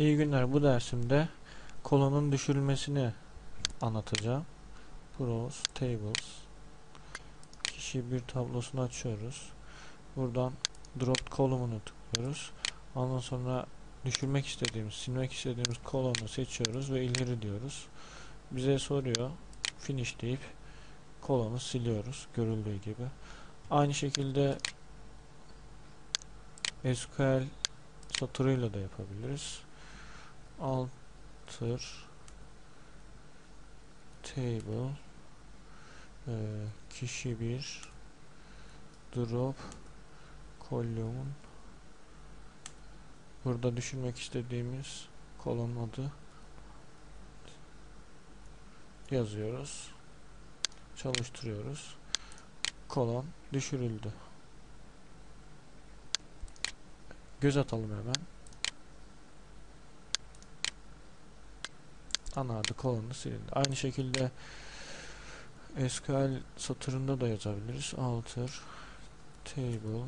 İyi günler. Bu dersimde kolonun düşürülmesini anlatacağım. Pros, Tables. Kişi bir tablosunu açıyoruz. Buradan drop kolumunu tıklıyoruz. Ondan sonra düşürmek istediğimiz, silmek istediğimiz kolonu seçiyoruz ve ileri diyoruz. Bize soruyor. Finish deyip kolonu siliyoruz. Görüldüğü gibi. Aynı şekilde SQL satırıyla da yapabiliriz. Alter table. E, kişi bir. Drop column. Burada düşünmek istediğimiz kolon adı yazıyoruz. Çalıştırıyoruz. Kolon düşürüldü. Göz atalım hemen ana adı kolonu silindi. Aynı şekilde SQL satırında da yazabiliriz. Alter table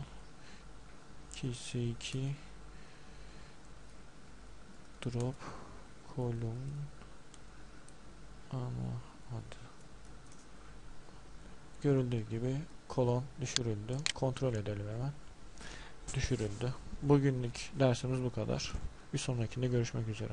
kc2 drop column ana adı görüldüğü gibi kolon düşürüldü. Kontrol edelim hemen. Düşürüldü. Bugünlük dersimiz bu kadar. Bir sonrakinde görüşmek üzere.